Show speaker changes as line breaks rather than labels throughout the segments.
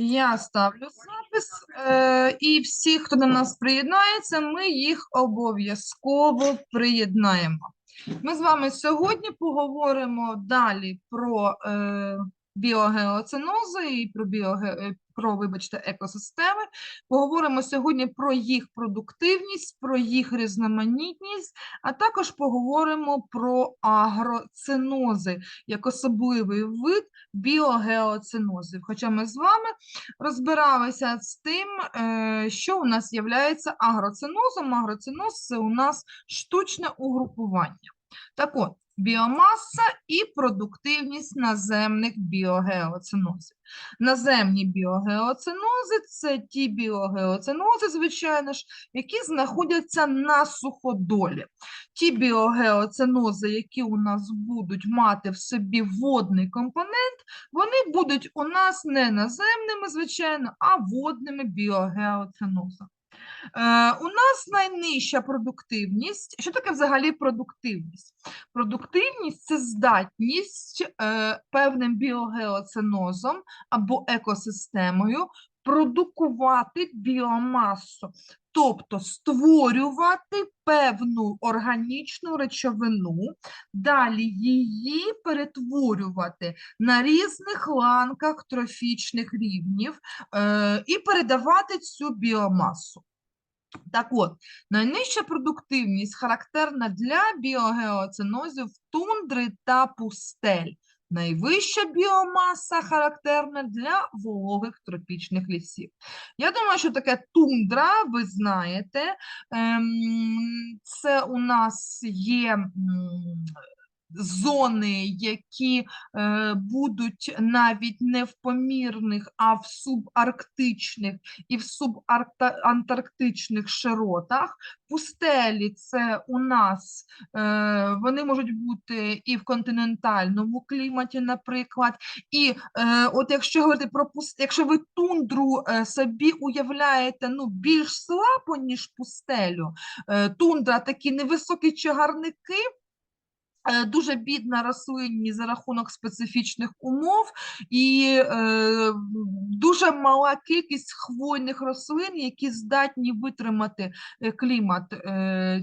Я ставлю запис, е, і всі, хто до нас приєднається, ми їх обов'язково приєднаємо. Ми з вами сьогодні поговоримо далі про е, біогеоценози і про, біоге, е, про, вибачте, екосистеми. Поговоримо сьогодні про їх продуктивність, про їх різноманітність, а також поговоримо про агроценози як особливий вид біогеоценозів. Хоча ми з вами розбиралися з тим, е, що у нас є агроценозом. Агроценоз – це у нас штучне угрупування. Так от, біомаса і продуктивність наземних біогеоценозів. Наземні біогеоценози – це ті біогеоценози, звичайно ж, які знаходяться на суходолі. Ті біогеоценози, які у нас будуть мати в собі водний компонент, вони будуть у нас не наземними, звичайно, а водними біогеоценозами. Е, у нас найнижча продуктивність. Що таке взагалі продуктивність? Продуктивність це здатність е, певним біогеоценозом або екосистемою продукувати біомасу, тобто створювати певну органічну речовину, далі її перетворювати на різних ланках трофічних рівнів е, і передавати цю біомасу. Так от, найнижча продуктивність характерна для біогеоценозів тундри та пустель. Найвища біомаса характерна для вологих тропічних лісів. Я думаю, що таке тундра, ви знаєте, ем, це у нас є зони, які е, будуть навіть не в помірних, а в субарктичних і в субантарктичних широтах. Пустелі це у нас е, вони можуть бути і в континентальному кліматі, наприклад. І е, от якщо говорити про пустелі, якщо ви тундру е, собі уявляєте ну, більш слабо, ніж пустелю, е, тундра такі невисокі чагарники. Е, дуже бідна рослинність за рахунок специфічних умов і е, дуже мала кількість хвойних рослин, які здатні витримати е, клімат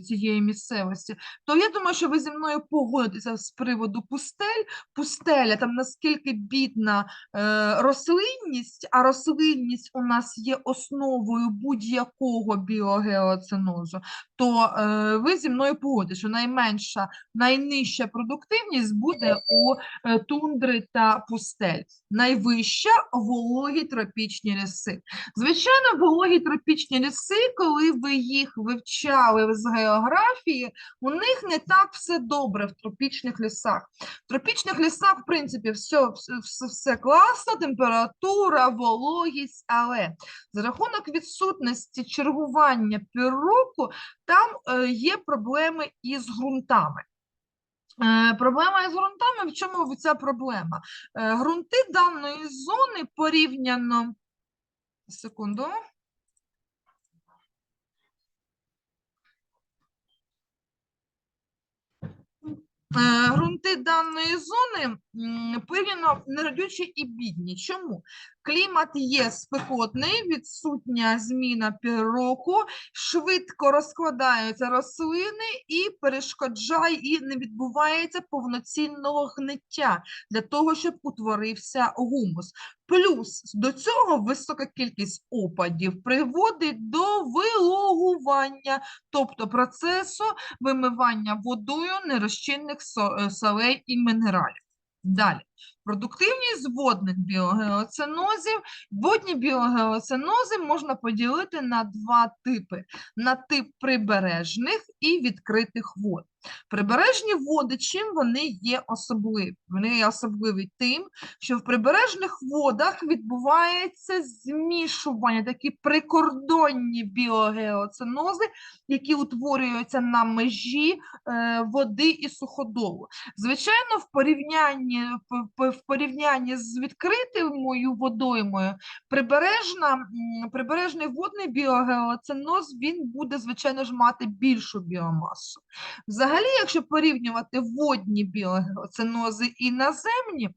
цієї місцевості. То я думаю, що ви зі мною погодитеся з приводу пустель. Пустеля там наскільки бідна рослинність, а рослинність у нас є основою будь-якого біогеоценозу, то ви зі мною погодитеся, що найменша, найнижча найнижча продуктивність буде у е, тундри та пустель. Найвища вологі тропічні ліси. Звичайно, вологі тропічні ліси, коли ви їх вивчали з географії, у них не так все добре в тропічних лісах. В тропічних лісах, в принципі, все, все, все класно, температура, вологість, але за рахунок відсутності чергування півроку, там е, є проблеми із ґрунтами. Е, проблема із ґрунтами, в чому ця проблема? Грунти даної зони порівняно. Секунду. Грунти даної зони порівняно неродючі і бідні. Чому? Клімат є спекотний, відсутня зміна півроку, швидко розкладаються рослини і перешкоджає, і не відбувається повноцінного гниття для того, щоб утворився гумус. Плюс до цього висока кількість опадів приводить до вилогування, тобто процесу вимивання водою нерозчинних е, солей і мінералів. Далі. Продуктивність водних біогеоценозів. Водні біогеоценози можна поділити на два типи: на тип прибережних і відкритих вод. Прибережні води, чим вони є особливі? Вони є особливі тим, що в прибережних водах відбувається змішування, такі прикордонні біогеоценози, які утворюються на межі е, води і суходолу. Звичайно, в порівнянні в, порівнянні з відкритою водоймою, прибережна, прибережний водний біогеоценоз він буде, звичайно ж, мати більшу біомасу. Взагалі, якщо порівнювати водні біогеоценози і наземні,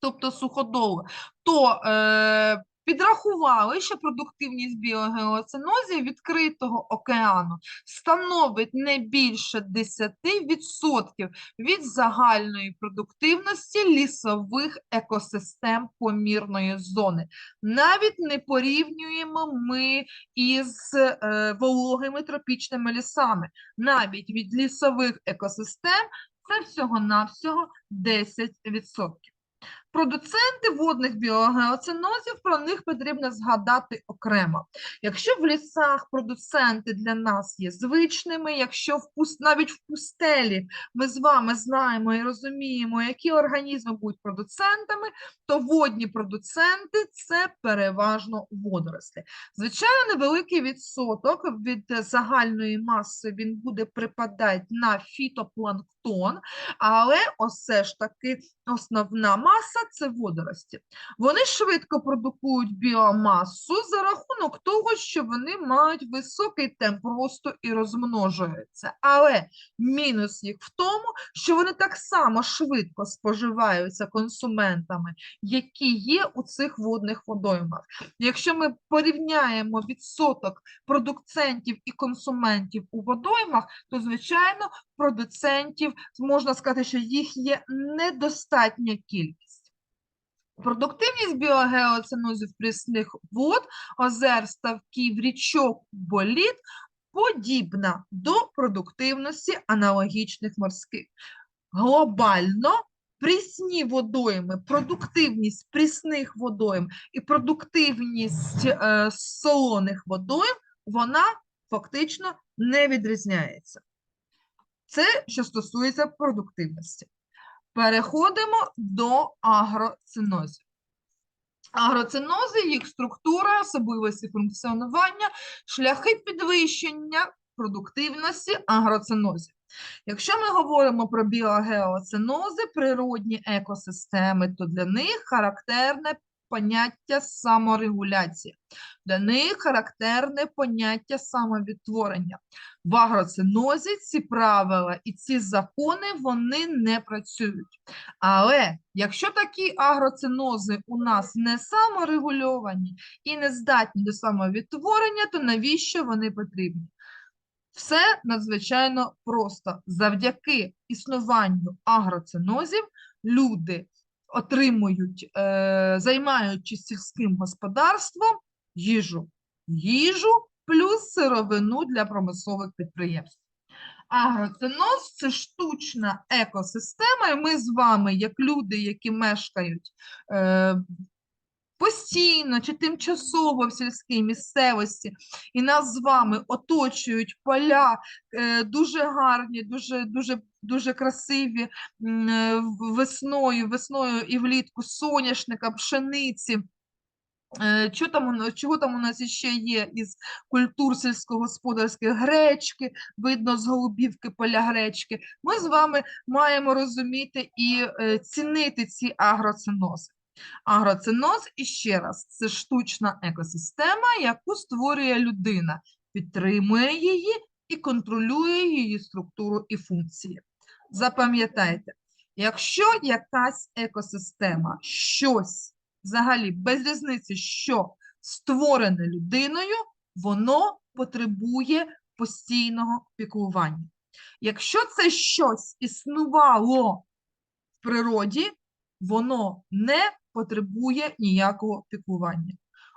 тобто суходоли, то е, підрахували, що продуктивність біогеоценозів відкритого океану становить не більше 10% від загальної продуктивності лісових екосистем помірної зони. Навіть не порівнюємо ми із е, вологими тропічними лісами. Навіть від лісових екосистем це всього-навсього 10%. Продуценти водних біогеоценозів, про них потрібно згадати окремо. Якщо в лісах продуценти для нас є звичними, якщо в пус- навіть в пустелі ми з вами знаємо і розуміємо, які організми будуть продуцентами, то водні продуценти це переважно водорослі. Звичайно, невеликий відсоток від загальної маси він буде припадати на фітопланктон, але осе ж таки основна маса це водорості. Вони швидко продукують біомасу за рахунок того, що вони мають високий темп росту і розмножуються. Але мінус їх в тому, що вони так само швидко споживаються консументами, які є у цих водних водоймах. Якщо ми порівняємо відсоток продуцентів і консументів у водоймах, то звичайно продуцентів можна сказати, що їх є недостатня кількість. Продуктивність біогеоценозів прісних вод, озер, ставків, річок, боліт подібна до продуктивності аналогічних морських. Глобально прісні водойми, продуктивність прісних водойм і продуктивність е, солоних водойм, вона фактично не відрізняється. Це що стосується продуктивності. Переходимо до агроцинозів. Агроцинози, їх структура, особливості функціонування, шляхи підвищення продуктивності агроцинозів. Якщо ми говоримо про біогеоцинози, природні екосистеми, то для них характерне поняття саморегуляції. Для них характерне поняття самовідтворення. В агроцинозі ці правила і ці закони вони не працюють. Але якщо такі агроцинози у нас не саморегульовані і не здатні до самовідтворення, то навіщо вони потрібні? Все надзвичайно просто. Завдяки існуванню агроцинозів люди отримують, е, займаючись сільським господарством, їжу, їжу плюс сировину для промислових підприємств. Агроценоз – це штучна екосистема, і ми з вами, як люди, які мешкають е, постійно чи тимчасово в сільській місцевості, і нас з вами оточують поля е, дуже гарні, дуже, дуже, дуже красиві е, весною, весною і влітку соняшника, пшениці. Е, Що там, чого там у нас іще є із культур сільськогосподарських гречки, видно з голубівки поля гречки. Ми з вами маємо розуміти і цінити ці агроцинози. Агроциноз, іще раз, це штучна екосистема, яку створює людина, підтримує її і контролює її структуру і функції. Запам'ятайте, якщо якась екосистема, щось взагалі без різниці, що створене людиною, воно потребує постійного піклування. Якщо це щось існувало в природі, воно не потребує ніякого піклування.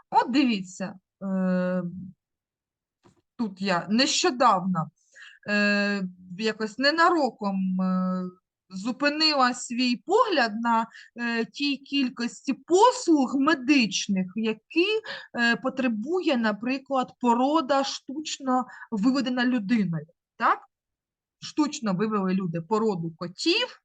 От дивіться, е, тут я нещодавно е, якось ненароком е, зупинила свій погляд на тій кількості послуг медичних, які потребує, наприклад, порода штучно виведена людиною. Так? Штучно вивели люди породу котів,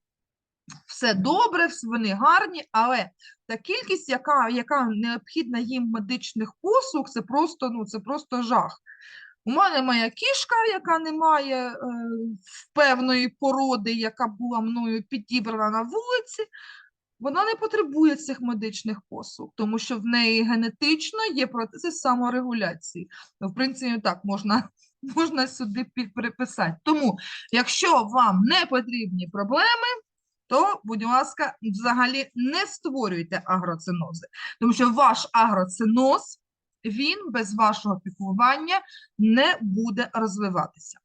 все добре, вони гарні, але та кількість, яка, яка необхідна їм медичних послуг, це просто, ну, це просто жах. У мене моя кішка, яка не має е, певної породи, яка була мною підібрана на вулиці, вона не потребує цих медичних послуг, тому що в неї генетично є процеси саморегуляції. Ну, в принципі, так можна, можна сюди під- приписати. Тому, якщо вам не потрібні проблеми, то, будь ласка, взагалі не створюйте агроцинози, тому що ваш агроциноз, він без вашого піклування не буде розвиватися.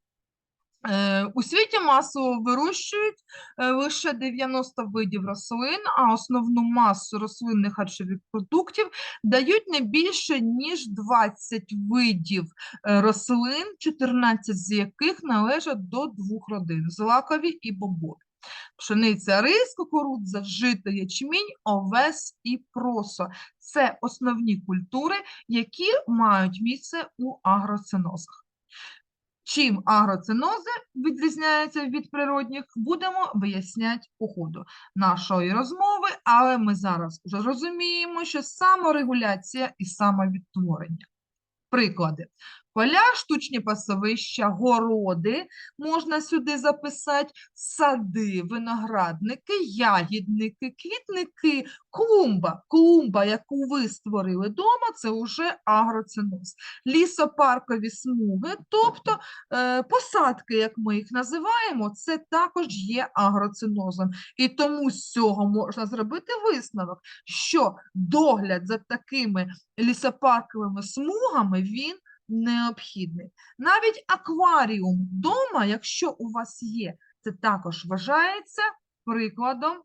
Е, У світі масово вирощують е, лише 90 видів рослин, а основну масу рослинних харчових продуктів дають не більше, ніж 20 видів е, рослин, 14 з яких належать до двох родин – злакові і бобові. Пшениця, рис, кукурудза, жито, ячмінь, овес і просо – це основні культури, які мають місце у агроцинозах. Чим агроцинози відрізняються від природних, будемо виясняти по ходу нашої розмови, але ми зараз вже розуміємо, що саморегуляція і самовідтворення. Приклади. Поля, штучні пасовища, городи можна сюди записати, сади, виноградники, ягідники, квітники, клумба. Клумба, яку ви створили вдома, це вже агроциноз. Лісопаркові смуги, тобто е, посадки, як ми їх називаємо, це також є агроцинозом. І тому з цього можна зробити висновок, що догляд за такими лісопарковими смугами, він необхідний. Навіть акваріум вдома, якщо у вас є, це також вважається прикладом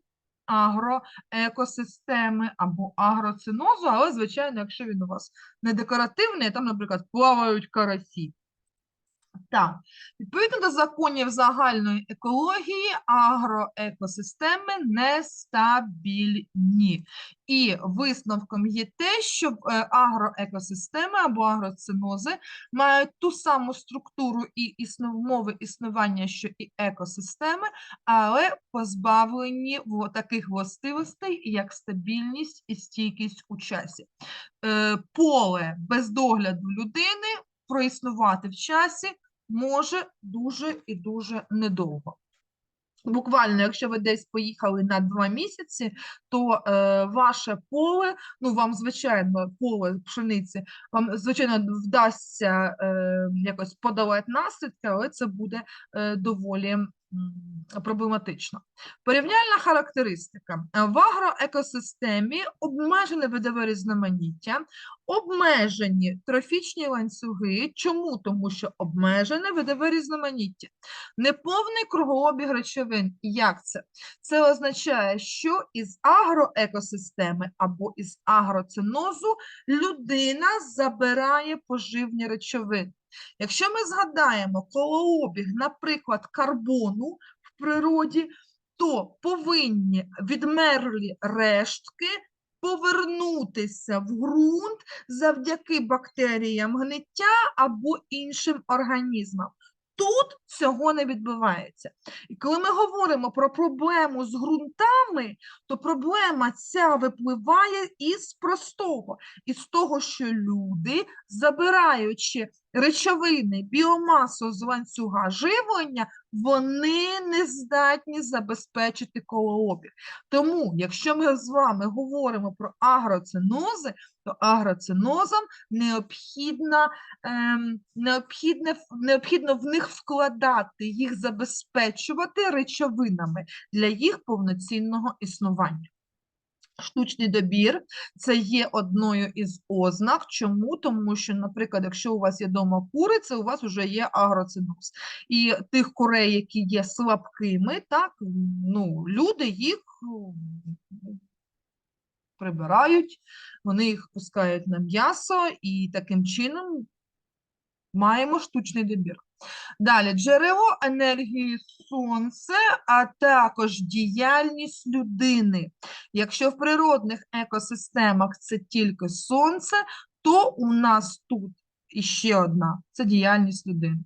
агроекосистеми або агроцинозу, але, звичайно, якщо він у вас не декоративний, там, наприклад, плавають карасі. Так, відповідно до законів загальної екології, агроекосистеми нестабільні. І висновком є те, що е, агроекосистеми або агроцинози мають ту саму структуру і існов... мови існування, що і екосистеми, але позбавлені таких властивостей, як стабільність і стійкість у часі. Е, Поле без догляду людини проіснувати в часі може дуже і дуже недовго. Буквально, якщо ви десь поїхали на два місяці, то е, ваше поле, ну вам, звичайно, поле пшениці, вам, звичайно, вдасться е, якось подолати наслідки, але це буде е, доволі проблематично. Порівняльна характеристика. В агроекосистемі обмежене видове різноманіття, обмежені трофічні ланцюги. Чому? Тому що обмежене видове різноманіття. Неповний кругообіг речовин. Як це? Це означає, що із агроекосистеми або із агроцинозу людина забирає поживні речовини. Якщо ми згадаємо колообіг, наприклад, карбону в природі, то повинні відмерлі рештки повернутися в ґрунт завдяки бактеріям гниття або іншим організмам. Тут цього не відбувається. І коли ми говоримо про проблему з ґрунтами, то проблема ця випливає із простого, із того, що люди, забираючи речовини, біомасу з ланцюга живлення, вони не здатні забезпечити колообіг. Тому, якщо ми з вами говоримо про агроцинози, то агроцинозам необхідно, ем, необхідне, необхідно в них вкладати, їх забезпечувати речовинами для їх повноцінного існування. Штучний добір це є одною із ознак. Чому? Тому що, наприклад, якщо у вас є вдома кури, це у вас вже є агроциноз. І тих курей, які є слабкими, так, ну, люди їх прибирають, вони їх пускають на м'ясо, і таким чином маємо штучний добір. Далі джерело енергії сонце, а також діяльність людини. Якщо в природних екосистемах це тільки сонце, то у нас тут іще одна це діяльність людини.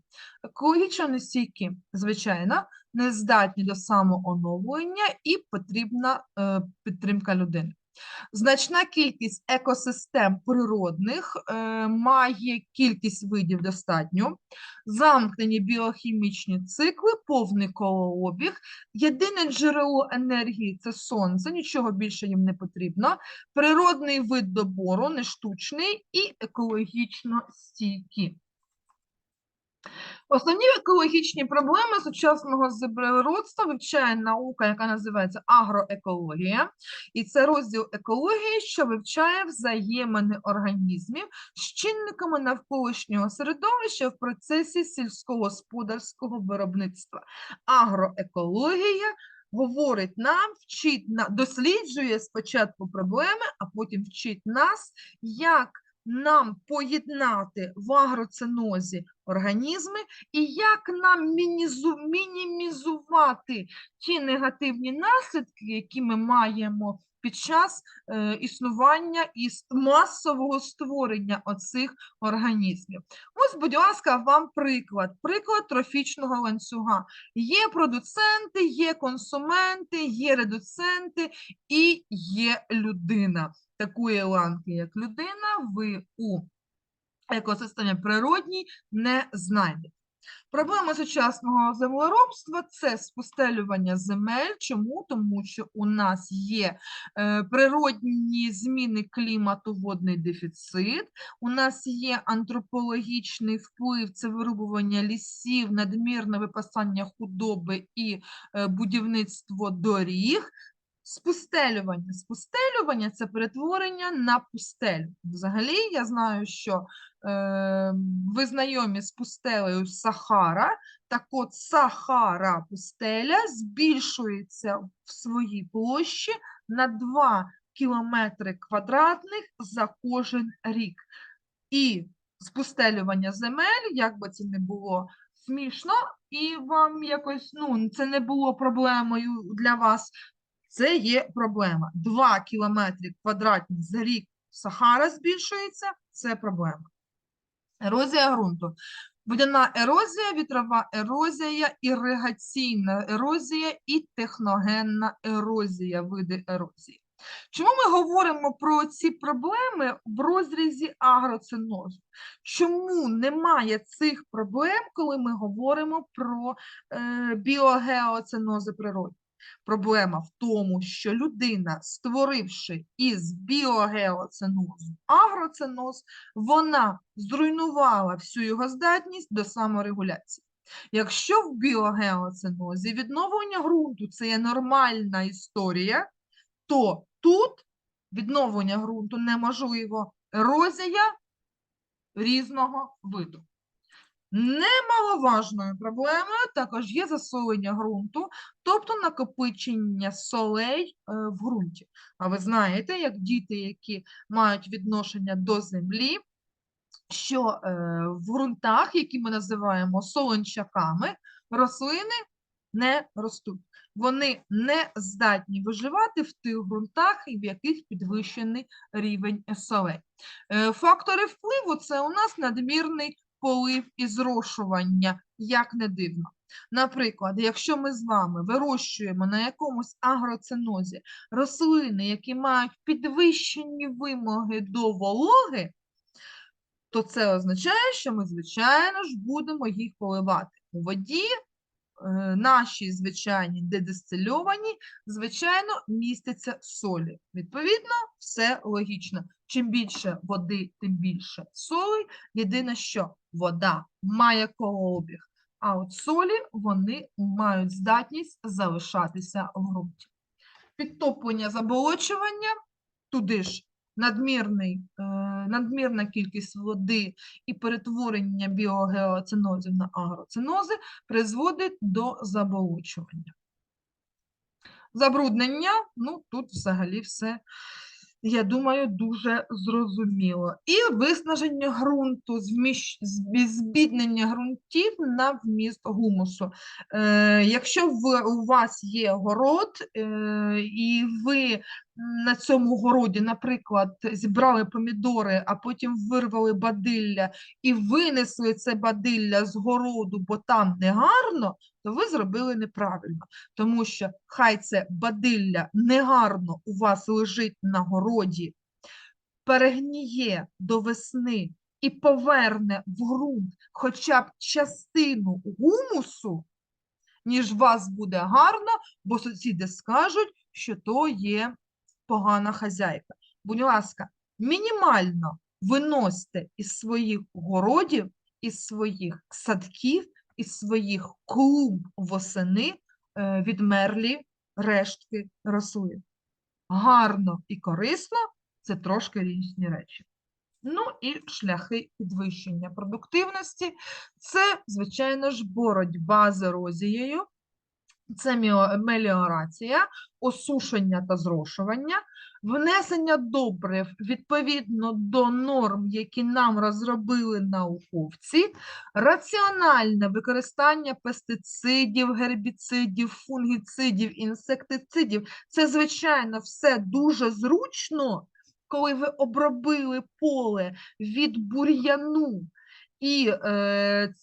Екологічно нестійкі, звичайно, не здатні до самооновлення і потрібна е, підтримка людини. Значна кількість екосистем природних е, має кількість видів достатньо, замкнені біохімічні цикли, повний колообіг. Єдине джерело енергії це сонце, нічого більше їм не потрібно. Природний вид добору, не штучний і екологічно стійкі. Основні екологічні проблеми сучасного землеробства вивчає наука, яка називається агроекологія, і це розділ екології, що вивчає взаємини організмів з чинниками навколишнього середовища в процесі сільськогосподарського виробництва. Агроекологія говорить нам, вчить досліджує спочатку проблеми, а потім вчить нас, як нам поєднати в агроценозі організми і як нам мінімізувати ті негативні наслідки, які ми маємо під час е, існування і масового створення оцих організмів. Ось, будь ласка, вам приклад, приклад трофічного ланцюга. Є продуценти, є консументи, є редуценти і є людина. Такої ланки, як людина, ви у екосистемі природній не знайдете. Проблема сучасного землеробства це спустелювання земель. Чому? Тому що у нас є е, природні зміни клімату, водний дефіцит, у нас є антропологічний вплив, це вирубування лісів, надмірне випасання худоби і е, будівництво доріг. Спустелювання. Спустелювання це перетворення на пустелю. Взагалі, я знаю, що ви знайомі з пустелею Сахара. Так от Сахара пустеля збільшується в своїй площі на 2 кілометри квадратних за кожен рік. І спустелювання земель, як би це не було смішно, і вам якось ну, це не було проблемою для вас, це є проблема. 2 кілометри квадратні за рік Сахара збільшується, це проблема. Ерозія ґрунту. Водяна ерозія, вітрова ерозія, іригаційна ерозія і техногенна ерозія, види ерозії. Чому ми говоримо про ці проблеми в розрізі агроцинозу? Чому немає цих проблем, коли ми говоримо про е, біогеоцинози природи? Проблема в тому, що людина, створивши із біогеоцинозу агроциноз, вона зруйнувала всю його здатність до саморегуляції. Якщо в біогеоцинозі відновлення ґрунту це є нормальна історія, то тут відновлення ґрунту неможливо. Ерозія різного виду. Немаловажною проблемою також є засолення ґрунту, тобто накопичення солей е, в ґрунті. А ви знаєте, як діти, які мають відношення до землі, що е, в ґрунтах, які ми називаємо солончаками, рослини не ростуть. Вони не здатні виживати в тих ґрунтах, в яких підвищений рівень солей. Е, Фактори впливу це у нас надмірний полив і зрошування, як не дивно. Наприклад, якщо ми з вами вирощуємо на якомусь агроцинозі рослини, які мають підвищені вимоги до вологи, то це означає, що ми, звичайно ж, будемо їх поливати у воді. Е, Наші звичайні дедистильовані, звичайно, містяться солі. Відповідно, все логічно. Чим більше води, тим більше солей. Єдине, що вода має колообіг, а от солі вони мають здатність залишатися в ґрунті. Підтоплення заболочування, туди ж надмірний, е, надмірна кількість води і перетворення біогеоцинозів на агроцинози призводить до заболочування. Забруднення, ну тут взагалі все, я думаю, дуже зрозуміло. І виснаження ґрунту, збіднення ґрунтів на вміст гумусу. Е, якщо в, у вас є город, е, і ви на цьому городі, наприклад, зібрали помідори, а потім вирвали бадилля і винесли це бадилля з городу, бо там не гарно, то ви зробили неправильно. Тому що хай це бадилля негарно у вас лежить на городі, перегніє до весни і поверне в ґрунт хоча б частину гумусу, ніж вас буде гарно, бо сусіди скажуть, що то є погана хазяйка. Будь ласка, мінімально виносьте із своїх городів із своїх садків, із своїх клумб восени е, відмерлі рештки рослин. Гарно і корисно це трошки різні речі. Ну і шляхи підвищення продуктивності це, звичайно ж, боротьба з ерозією, це меліорація, осушення та зрошування, внесення добрив відповідно до норм, які нам розробили науковці, раціональне використання пестицидів, гербіцидів, фунгіцидів, інсектицидів. Це, звичайно, все дуже зручно, коли ви обробили поле від бур'яну. І е,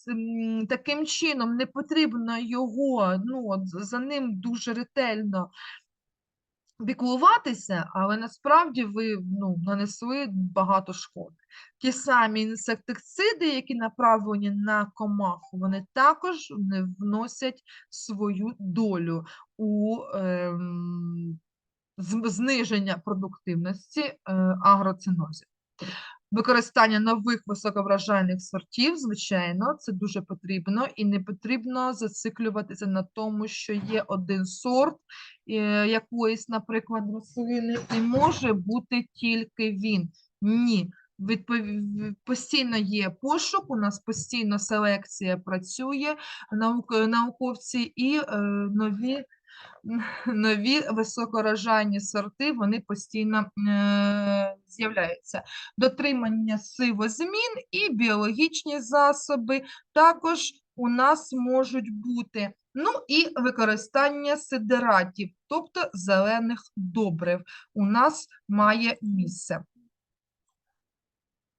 таким чином не потрібно його, ну, за ним дуже ретельно піклуватися, але насправді ви ну, нанесли багато шкоди. Ті самі інсектициди, які направлені на комаху, вони також не вносять свою долю у ем, зниження продуктивності е, агроцинозів. Використання нових високоврожайних сортів, звичайно, це дуже потрібно, і не потрібно зациклюватися на тому, що є один сорт е, якоїсь, наприклад, рослини, і може бути тільки він. Ні. Відпов- Постійно є пошук, у нас постійно селекція працює, наук- науковці і е, нові нові високорожайні сорти, вони постійно е, з'являються. Дотримання сивозмін і біологічні засоби також у нас можуть бути. Ну і використання сидератів, тобто зелених добрив, у нас має місце.